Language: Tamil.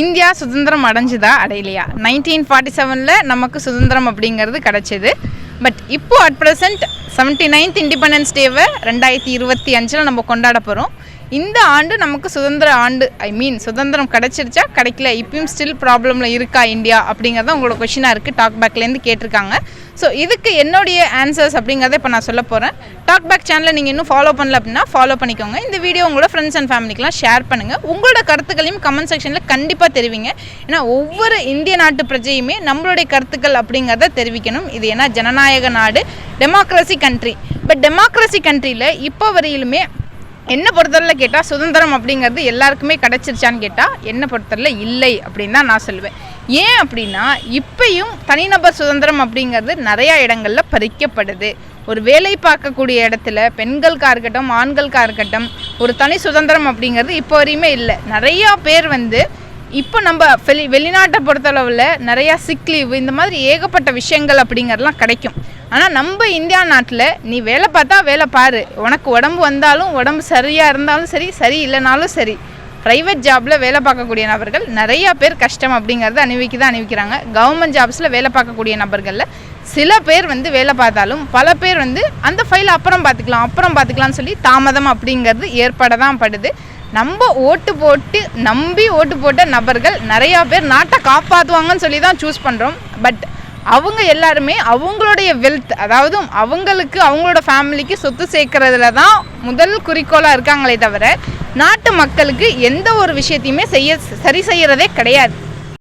இந்தியா சுதந்திரம் அடைஞ்சுதா? அடையலையா? நைன்டீன் ஃபார்ட்டி செவனில் நமக்கு சுதந்திரம் அப்படிங்கிறது கிடச்சிது. பட் இப்போ at present seventy ninth independence டேவை ரெண்டாயிரத்தி இருபத்தி அஞ்சில் நம்ம கொண்டாட போகிறோம் இந்த ஆண்டு நமக்கு சுதந்திர ஆண்டு ஐ மீன் சுதந்திரம் கிடைச்சிருச்சா? கிடைக்கல. இப்பயும் ஸ்டில் ப்ராப்ளமில் இருக்கா இந்தியா? அப்படிங்கிறத உங்களோட கொஷினாக இருக்குது டாக் பேக்லேருந்து கேட்டிருக்காங்க. ஸோ இதுக்கு என்னுடைய ஆன்சர்ஸ் அப்படிங்கிறத இப்போ நான் சொல்ல போகிறேன் டாக் பேக் சேனலை நீங்கள் இன்னும் ஃபாலோ பண்ணல அப்படின்னா ஃபாலோ பண்ணிக்கோங்க. இந்த வீடியோ உங்களோட ஃப்ரெண்ட்ஸ் அண்ட் ஃபேமிலிக்கெலாம் ஷேர் பண்ணுங்கள் உங்களோட கருத்துக்களையும் கமெண்ட் செக்ஷனில் கண்டிப்பாக தெரிவிங்க. ஏன்னா ஒவ்வொரு இந்திய நாட்டு பிரஜையுமே நம்மளுடைய கருத்துக்கள் அப்படிங்கிறத தெரிவிக்கணும். இது ஏன்னா ஜனநாயக நாடு டெமோக்ரஸி கண்ட்ரி பட் டெமோக்ரஸி கண்ட்ரியில் இப்போ வரையிலுமே என்ன பொறுத்தவரையில் கேட்டால் சுதந்திரம் அப்படிங்கிறது எல்லாருக்குமே கிடச்சிருச்சான்னு கேட்டால் என்ன பொறுத்தவரையில் இல்லை அப்படின்னு தான் நான் சொல்லுவேன். ஏன் அப்படின்னா இப்பையும் தனிநபர் சுதந்திரம் அப்படிங்கிறது நிறையா இடங்களில் பறிக்கப்படுது ஒரு வேலை பார்க்கக்கூடிய இடத்துல பெண்களுக்காக இருக்கட்டும் ஆண்களுக்காக இருக்கட்டும் ஒரு தனி சுதந்திரம் அப்படிங்கிறது இப்போ வரையுமே இல்லை. நிறையா பேர் வந்து இப்போ நம்ம வெளி வெளிநாட்டை பொறுத்தளவில் நிறையா சிக் லீவு இந்த மாதிரி ஏகப்பட்ட விஷயங்கள் அப்படிங்கிறதுலாம் கிடைக்கும். ஆனால் நம்ம இந்தியா நாட்டில் நீ வேலை பார்த்தா வேலை பாரு. உனக்கு உடம்பு வந்தாலும் உடம்பு சரியாக இருந்தாலும் சரி சரி இல்லைனாலும் சரி. ப்ரைவேட் ஜாபில் வேலை பார்க்கக்கூடிய நபர்கள் நிறையா பேர் கஷ்டம் அப்படிங்கிறத அணிவிக்க தான் அணிவிக்கிறாங்க கவர்மெண்ட் ஜாப்ஸில் வேலை பார்க்கக்கூடிய நபர்களில் சில பேர் வந்து வேலை பார்த்தாலும் பல பேர் வந்து அந்த ஃபைல் அப்புறம் பார்த்துக்கலாம் அப்புறம் பார்த்துக்கலாம்னு சொல்லி தாமதம் அப்படிங்கிறது ஏற்பட தான் படுது. நம்ம ஓட்டு போட்டு நம்பி ஓட்டு போட்ட நபர்கள் நிறையா பேர் நாட்டை காப்பாற்றுவாங்கன்னு சொல்லி தான் சூஸ் பண்ணுறோம் பட் அவங்க எல்லாருமே அவங்களுடைய வெல்த் அதாவது அவங்களுக்கு அவங்களோட ஃபேமிலிக்கு சொத்து சேர்க்கறதுல தான் முதல் குறிக்கோளாக இருக்காங்களே தவிர நாட்டு மக்களுக்கு எந்த ஒரு விஷயத்தையுமே செய்ய சரி செய்கிறதே கிடையாது.